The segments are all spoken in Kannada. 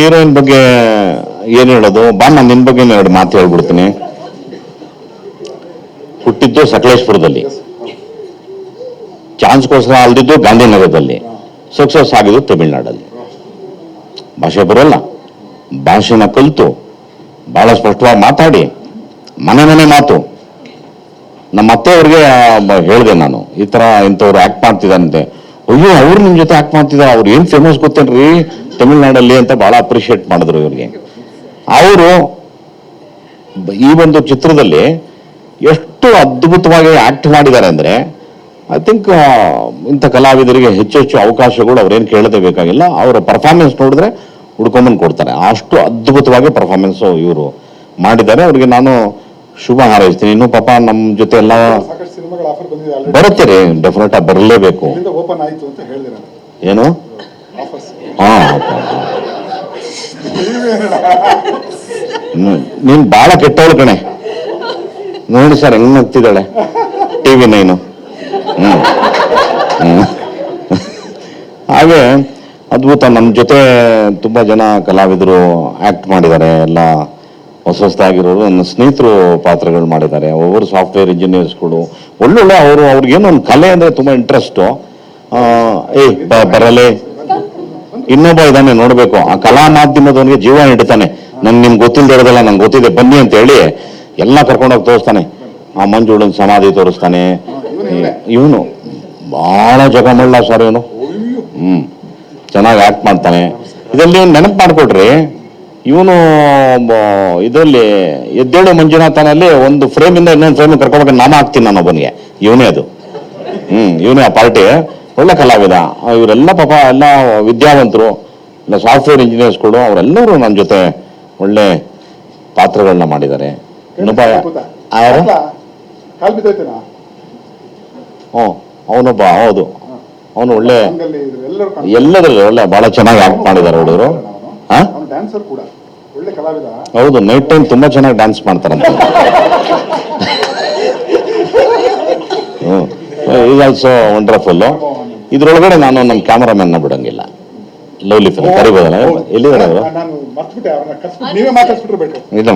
ಹೀರೋಯಿನ್ ಹೀರೋಯಿನ್ ಬಗ್ಗೆ ಏನ್ ಹೇಳೋದು? ಬಾ, ನಾನು ನಿನ್ ಬಗ್ಗೆ ಎರಡು ಮಾತು ಹೇಳ್ಬಿಡ್ತೀನಿ. ಹುಟ್ಟಿದ್ದು ಸಕಲೇಶ್ಪುರದಲ್ಲಿ. ಚಾನ್ಸ್ಗೋಸ್ಕರ ಅಲ್ದಿದ್ದು ಗಾಂಧಿನಗರದಲ್ಲಿ. ಸಕ್ಸಸ್ ಆಗಿದ್ದು ತಮಿಳ್ನಾಡಲ್ಲಿ. ಭಾಷೆ ಬರೋಲ್ಲ. ಭಾಷೆನ ಕಲಿತು, ಬಹಳ ಸ್ಪಷ್ಟವಾಗಿ ಮಾತಾಡಿ, ಮನೆ ಮನೆ ಮಾತು. ನಮ್ಮ ಅತ್ತೆಯವ್ರಿಗೆ ಹೇಳಿದೆ ನಾನು. ಈ ಥರ ಇಂಥವ್ರು ಆ್ಯಕ್ಟ್ ಮಾಡ್ತಿದ್ದಾರಂತೆ ಅಯ್ಯೋ, ಅವ್ರು ನಿಮ್ಮ ಜೊತೆ ಆಕ್ಟ್ ಮಾಡ್ತಿದ್ರು, ಅವ್ರು ಏನು ಫೇಮಸ್ ಗೊತ್ತೇನ್ರಿ? ತಮಿಳ್ನಾಡಲ್ಲಿ ಅಂತ ಭಾಳ ಅಪ್ರಿಷಿಯೇಟ್ ಮಾಡಿದ್ರು ಇವ್ರಿಗೆ. ಅವರು ಈ ಒಂದು ಚಿತ್ರದಲ್ಲಿ ಎಷ್ಟು ಅದ್ಭುತವಾಗಿ ಆಕ್ಟ್ ಮಾಡಿದ್ದಾರೆ ಅಂದರೆ ಐ ಥಿಂಕ್ ಇಂಥ ಕಲಾವಿದರಿಗೆ ಹೆಚ್ಚು ಹೆಚ್ಚು ಅವಕಾಶಗಳು ಅವ್ರೇನು ಕೇಳದೆ ಬೇಕಾಗಿಲ್ಲ. ಅವರ ಪರ್ಫಾರ್ಮೆನ್ಸ್ ನೋಡಿದ್ರೆ ಹುಡ್ಕೊಂಬಂದು ಕೊಡ್ತಾರೆ. ಅಷ್ಟು ಅದ್ಭುತವಾಗಿ ಪರ್ಫಾರ್ಮೆನ್ಸು ಇವರು ಮಾಡಿದ್ದಾರೆ. ಅವರಿಗೆ ನಾನು ಶುಭ ಹಾರೈಸ್ತೀನಿ. ಇನ್ನು ಪಾಪ ನಮ್ಮ ಜೊತೆ ಎಲ್ಲ ಬರುತ್ತೆ ರೀ ಡೆಫಿನೆಟ್ ಆಗಿ ಬರಲೇಬೇಕು ಏನು? ನೀನ್ ಹಾಂ. ನೀನು ಭಾಳ ಕೆಟ್ಟವಳು ಕಣೆ. ನೋಡಿ ಸರ್ ಹೆಂಗ್ ನಗ್ತಿದ್ದಾಳೆ. TV nine. ಹಾಗೆ ಅದ್ಭುತ. ನಮ್ಮ ಜೊತೆ ತುಂಬಾ ಜನ ಕಲಾವಿದರು ಆಕ್ಟ್ ಮಾಡಿದ್ದಾರೆ ಎಲ್ಲ. ಹೊಸ ಹೊಸದಾಗಿರೋರು ನನ್ನ ಸ್ನೇಹಿತರು ಪಾತ್ರಗಳು ಮಾಡಿದ್ದಾರೆ. ಒಬ್ಬರು ಸಾಫ್ಟ್ವೇರ್ ಇಂಜಿನಿಯರ್ಸ್ಗಳು ಒಳ್ಳೊಳ್ಳೆ ಅವರು ಅವ್ರಿಗೇನು ಒಂದು ಕಲೆ ಅಂದರೆ ತುಂಬ ಇಂಟ್ರೆಸ್ಟು ಏ ಬರಲೆ. ಇನ್ನೊಬ್ಬ ಇದ್ದಾನೆ, ನೋಡಬೇಕು. ಆ ಕಲಾ ಮಾಧ್ಯಮದವನಿಗೆ ಜೀವ ಇಡ್ತಾನೆ ನಂಗೆ ನಿಮ್ಗೆ ಗೊತ್ತಿಲ್ಲದೆ ಇರೋದಲ್ಲ ನಂಗೆ ಗೊತ್ತಿದೆ. ಬನ್ನಿ ಅಂತ ಹೇಳಿ ಎಲ್ಲ ಕರ್ಕೊಂಡೋಗಿ ತೋರಿಸ್ತಾನೆ. ಆ ಮಂಜುಳನ್ ಸಮಾಧಿ ತೋರಿಸ್ತಾನೆ. ಇವನು ಭಾಳ ಜಗಮಳ್ಳ ಸರ್ ಇವನು. ಹ್ಮ್. ಚೆನ್ನಾಗಿ ಆಕ್ಟ್ ಮಾಡ್ತಾನೆ. ಇದರಲ್ಲಿ ನೆನಪು ಮಾಡ್ಕೊಡ್ರಿ. ಇವನು ಇದರಲ್ಲಿ ಎದ್ದೇಳು ಮಂಜುನಾಥನಲ್ಲಿ ಒಂದು ಫ್ರೇಮಿಂದ ಇನ್ನೊಂದು ಫ್ರೇಮ್ ಕರ್ಕೊಬೇಕು ನಾಮ ಹಾಕ್ತೀನಿ ನಾನು ಒಬ್ಬನಿಗೆ. ಇವನೇ ಅದು. ಹ್ಮ್ ಇವನೇ ಆ ಪಾರ್ಟಿ ಒಳ್ಳೆ ಕಲಾವಿದ. ಇವರೆಲ್ಲ ಪಾಪ ಎಲ್ಲ ವಿದ್ಯಾವಂತರು ಇಲ್ಲ ಸಾಫ್ಟ್ವೇರ್ ಇಂಜಿನಿಯರ್ಸ್ಗಳು ಅವರೆಲ್ಲರೂ ನನ್ನ ಜೊತೆ ಒಳ್ಳೆ ಪಾತ್ರಗಳನ್ನ ಮಾಡಿದ್ದಾರೆ. ಹ್ಞೂ ಅವನೊಬ್ಬ ಹೌದು. ಅವನು ಒಳ್ಳೆ ಎಲ್ಲದರಲ್ಲಿ ಒಳ್ಳೆ ಬಹಳ ಚೆನ್ನಾಗಿ ಆಕ್ಟ್ ಮಾಡಿದ್ದಾರೆ ಹುಡುಗರು. ಡ್ಯಾನ್ಸರ್ ಕೂಡ. ಒಳ್ಳೆ ಕಲಾವಿದ. ಹೌದು ನೈಟ್ ಟೈಮ್ ತುಂಬಾ ಚೆನ್ನಾಗಿ ಡ್ಯಾನ್ಸ್ ಮಾಡ್ತಾರಂತೆ. ಈಸ್ ಆಲ್ಸೋ ವಂಡರ್ಫುಲ್ ಇದ್ರೊಳಗಡೆ ನಾನು ನಮ್ಮ ಕ್ಯಾಮರಾಮನ್ನ ಬಿಡಂಗಿಲ್ಲ. ಲವ್ಲಿ ಫಿಲ್ಮ್ ಕರಿಬೋದಲ್ಲ ಎಲ್ಲಿದ್ದಾರೆ ಅವರು ಕರ್ಸ್ಬಿಟ್ಟು ನೀವೇ ಇಲ್ಲ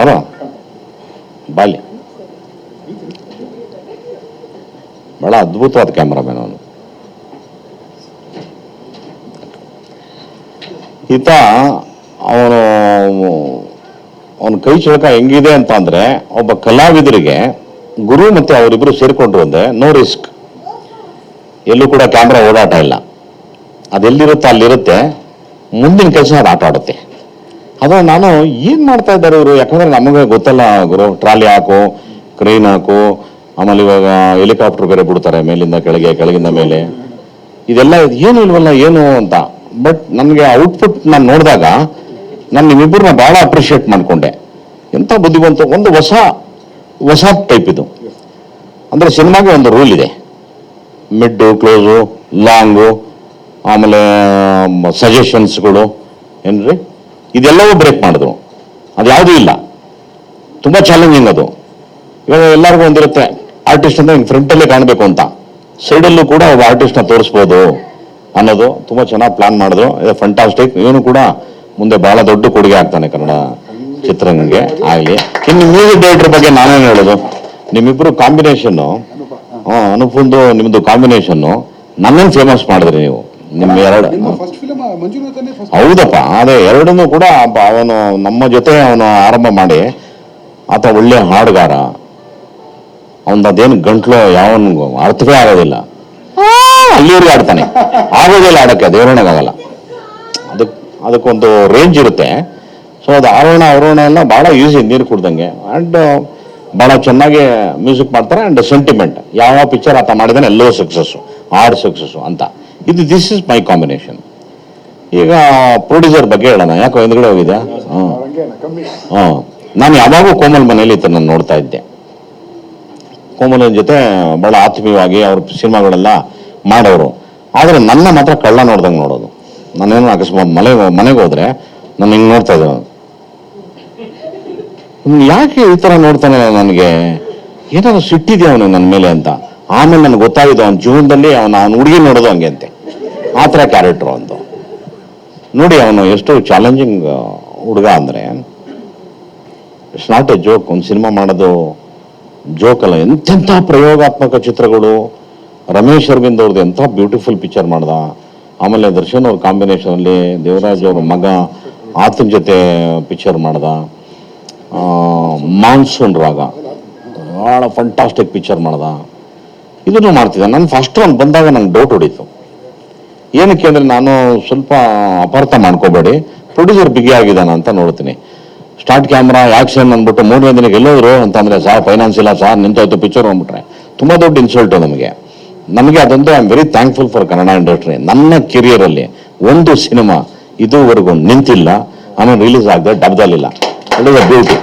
ಬರೋ. ಬಾಲಿ. ಬಹಳ ಅದ್ಭುತವಾದ ಕ್ಯಾಮ್ರಾಮನ್ ಅವನು ಈತ ಅವನು, ಅವನ ಕೈ ಚಳಕ ಹೆಂಗಿದೆ ಅಂತ ಅಂದರೆ ಒಬ್ಬ ಕಲಾವಿದರಿಗೆ ಗುರು ಮತ್ತೆ ಅವರಿಬ್ರು ಸೇರ್ಕೊಂಡ್ರು ಅಂದ್ರೆ ನೋ ರಿಸ್ಕ್ ಎಲ್ಲೂ ಕೂಡ ಕ್ಯಾಮ್ರಾ ಓಡಾಟ ಇಲ್ಲ. ಅದೆಲ್ಲಿರುತ್ತೆ ಅಲ್ಲಿರುತ್ತೆ. ಮುಂದಿನ ಕೆಲಸ ಅದು ಆಟ ಆಡುತ್ತೆ. ಅದು ನಾನು ಏನು ಮಾಡ್ತಾ ಇದ್ದಾರೆ ಇವರು? ಯಾಕಂದ್ರೆ ನಮಗೆ ಗೊತ್ತಲ್ಲ ಗುರು, ಟ್ರಾಲಿ ಹಾಕು, ಕ್ರೈನ್ ಹಾಕು, ಆಮೇಲೆ ಇವಾಗ ಹೆಲಿಕಾಪ್ಟರ್ ಬೇರೆ ಬಿಡ್ತಾರೆ ಮೇಲಿಂದ ಕೆಳಗೆ, ಕೆಳಗಿಂದ ಮೇಲೆ. ಇದೆಲ್ಲ ಏನು ಇಲ್ವಲ್ಲ ಏನು ಅಂತ. ಬಟ್ ನನಗೆ ಔಟ್ಪುಟ್ ನಾನು ನೋಡಿದಾಗ ನಾನು ನಿಮ್ಮಿಬ್ಬರನ್ನ ಬಹಳ ಅಪ್ರಿಷಿಯೇಟ್ ಮಾಡಿಕೊಂಡೆ. ಎಂಥ ಬುದ್ಧಿವಂತ ಒಂದು ಹೊಸ ಹೊಸ ಟೈಪ್ ಇದು. ಅಂದರೆ ಸಿನಿಮಾಗೆ ಒಂದು ರೂಲ್ ಇದೆ. ಮಿಡ್ಡು ಕ್ಲೋಸು ಲಾಂಗು ಆಮೇಲೆ ಸಜೆಷನ್ಸ್ಗಳು ಏನ್ರಿ? ಇದೆಲ್ಲವೂ ಬ್ರೇಕ್ ಮಾಡಿದ್ರು. ಅದು ಯಾವುದೂ ಇಲ್ಲ. ತುಂಬ ಚಾಲೆಂಜಿಂಗ್ ಅದು. ಇವಾಗ ಎಲ್ಲರಿಗೂ ಒಂದಿರುತ್ತೆ ಆರ್ಟಿಸ್ಟ್ ಅಂದರೆ ಹಿಂಗೆ ಫ್ರಂಟಲ್ಲೇ ಕಾಣಬೇಕು ಅಂತ. ಸೈಡಲ್ಲೂ ಕೂಡ ಒಬ್ಬ ಆರ್ಟಿಸ್ಟ್ನ ತೋರಿಸ್ಬೋದು. ಅನ್ನೋದು ತುಂಬ ಚೆನ್ನಾಗಿ ಪ್ಲಾನ್ ಮಾಡಿದ್ರು. ಇದು ಫಂಟಾಸ್ಟಿಕ್ ಇವನು ಕೂಡ ಮುಂದೆ ಬಹಳ ದೊಡ್ಡ ಕೊಡುಗೆ ಆಗ್ತಾನೆ ಕನ್ನಡ ಚಿತ್ರರಂಗಕ್ಕೆ. ಆಗಲಿ. ಇನ್ನು ಮ್ಯೂಸಿಕ್ ಡೈರೆಕ್ಟರ್ ಬಗ್ಗೆ ನಾನೇನು ಹೇಳೋದು? ನಿಮ್ಮಿಬ್ಬರು ಕಾಂಬಿನೇಷನ್ನು ಅನುಪಂದು ನಿಮ್ಮದು ಕಾಂಬಿನೇಷನ್ನು ನನ್ನನ್ನು ಫೇಮಸ್ ಮಾಡಿದ್ರಿ ನೀವು. ನಿಮ್ಮ ಎರಡು ಹೌದಪ್ಪ. ಅದೇ ಎರಡನ್ನೂ ಕೂಡ ಅವನು ನಮ್ಮ ಜೊತೆ ಅವನು ಆರಂಭ ಮಾಡಿ ಆತ ಒಳ್ಳೆ ಹಾಡುಗಾರ. ಅವನದೇನು ಗಂಟ್ಲು ಯಾವನಿಗೂ ಅರ್ಥವೇ ಆಗೋದಿಲ್ಲ. ಅಲ್ಲಿವರೆಗೂ ಆಡ್ತಾನೆ. ಆಗೋದಿಲ್ಲ ಆಡಕ್ಕೆ ದೇವರಣೆಗಾಗಲ್ಲ ಅದಕ್ಕೆ ಅದಕ್ಕೊಂದು ರೇಂಜ್ ಇರುತ್ತೆ. ಸೊ ಅದು ಆರೋಹಣ ಅವರೋಹಣ ಎಲ್ಲ ಭಾಳ ಈಸಿ ನೀರು ಕುಡ್ದಂಗೆ. ಆ್ಯಂಡ್ ಭಾಳ ಚೆನ್ನಾಗಿ ಮ್ಯೂಸಿಕ್ ಮಾಡ್ತಾರೆ ಆ್ಯಂಡ್ ಸೆಂಟಿಮೆಂಟ್ ಯಾವ ಪಿಕ್ಚರ್ ಆತ ಮಾಡಿದಾನೆ ಎಲ್ಲೋ ಸಕ್ಸಸ್ಸು ಹಾಡ್ ಸಕ್ಸಸ್ಸು ಅಂತ. ಇದು ದಿಸ್ ಇಸ್ ಮೈ ಕಾಂಬಿನೇಷನ್ ಈಗ ಪ್ರೊಡ್ಯೂಸರ್ ಬಗ್ಗೆ ಹೇಳೋಣ. ಯಾಕೋ ಹಿಂದ್ಗಡೆ ಹೋಗಿದ್ಯಾ? ಹ್ಞೂ ಹ್ಞೂ ನಾನು ಯಾವಾಗೂ ಕೋಮಲ್ ಮನೇಲಿ ನಾನು ನೋಡ್ತಾ ಇದ್ದೆ. ಕೋಮಲನ ಜೊತೆ ಬಹಳ ಆತ್ಮೀಯವಾಗಿ ಅವ್ರ ಸಿನಿಮಾಗಳೆಲ್ಲ ಮಾಡೋರು. ಆದರೆ ನನ್ನ ಮಾತ್ರ ಕಳ್ಳ ನೋಡ್ದಂಗೆ ನೋಡೋದು. ನಾನೇನು ಅಕಸ್ಮಾತ್ ಮನೆ ಮನೆಗೆ ಹೋದ್ರೆ ನಾನು ಹಿಂಗೆ ನೋಡ್ತಾ ಇದ್ದೆ ಯಾಕೆ ಈ ಥರ ನೋಡ್ತಾನೆ ನನಗೆ? ಏನಾದ್ರು ಸಿಟ್ಟಿದೆ ಅವನು ನನ್ನ ಮೇಲೆ ಅಂತ? ಆಮೇಲೆ ನನಗೆ ಗೊತ್ತಾಗಿದೆ ಅವನ ಜೀವನದಲ್ಲಿ ಅವನ ಅವನ ಹುಡುಗಿ ನೋಡೋದು ಹಂಗೆ ಅಂತೆ. ಆ ಥರ ಕ್ಯಾರೆಕ್ಟ್ರು ಒಂದು ನೋಡಿ ಅವನು ಎಷ್ಟು ಚಾಲೆಂಜಿಂಗ್ ಹುಡುಗ ಅಂದರೆ. ಇಟ್ಸ್ ನಾಟ್ ಎ ಜೋಕ್ ಒಂದು ಸಿನಿಮಾ ಮಾಡೋದು ಜೋಕ್ ಅಲ್ಲ ಎಂತೆಂಥ ಪ್ರಯೋಗಾತ್ಮಕ ಚಿತ್ರಗಳು. ರಮೇಶ್ ಅರವಿಂದ್ ಅವ್ರದ್ದು ಎಂಥ ಬ್ಯೂಟಿಫುಲ್ ಪಿಕ್ಚರ್ ಮಾಡ್ದ. ಆಮೇಲೆ ದರ್ಶನ್ ಅವ್ರ ಕಾಂಬಿನೇಷನಲ್ಲಿ ದೇವರಾಜ್ ಅವ್ರ ಮಗ ಆತನ ಜೊತೆ ಪಿಕ್ಚರ್ ಮಾಡ್ದ. ಮಾನ್ಸೂನ್ ರಾಗ. ಭಾಳ ಫಂಟಾಸ್ಟಿಕ್ ಪಿಕ್ಚರ್ ಮಾಡ್ದ. ಇದನ್ನು ಮಾಡ್ತಿದ್ದೆ. ನಾನು ಫಸ್ಟ್ ಒಂದು ಬಂದಾಗ ನಂಗೆ ಡೌಟ್ ಹೊಡೀತು. ಏನಕ್ಕೆ ಅಂದರೆ ನಾನು ಸ್ವಲ್ಪ ಅಪಾರ್ಥ ಮಾಡ್ಕೋಬೇಡಿ. ಪ್ರೊಡ್ಯೂಸರ್ ಬಿಗಿ ಆಗಿದ್ದಾನ ಅಂತ ನೋಡ್ತೀನಿ. ಸ್ಟಾರ್ಟ್ ಕ್ಯಾಮ್ರಾ ಆ್ಯಕ್ಷನ್ ಅಂದ್ಬಿಟ್ಟು ಮೂರನೇ ದಿನಕ್ಕೆ ಎಲ್ಲೋದ್ರು ಅಂತಂದರೆ, ಸಾರ್ ಫೈನಾನ್ಸ್ ಇಲ್ಲ, ಸಾರ್, ನಿಂತೋಯ್ತು ಪಿಕ್ಚರ್ ಅಂದ್ಬಿಟ್ರೆ ತುಂಬ ದೊಡ್ಡ ಇನ್ಸಲ್ಟ್ ನಮಗೆ. ನಮಗೆ ಅದೊಂದು I am very thankful for Kannada industry ನನ್ನ ಕೆರಿಯರಲ್ಲಿ ಒಂದು ಸಿನಿಮಾ ಇದುವರೆಗೂ ನಿಂತಿಲ್ಲ. ಅನ್ನೋ ರಿಲೀಸ್ ಆಗದೆ ಡಬ್ದಲ್ಲಿಲ್ಲ. It beauty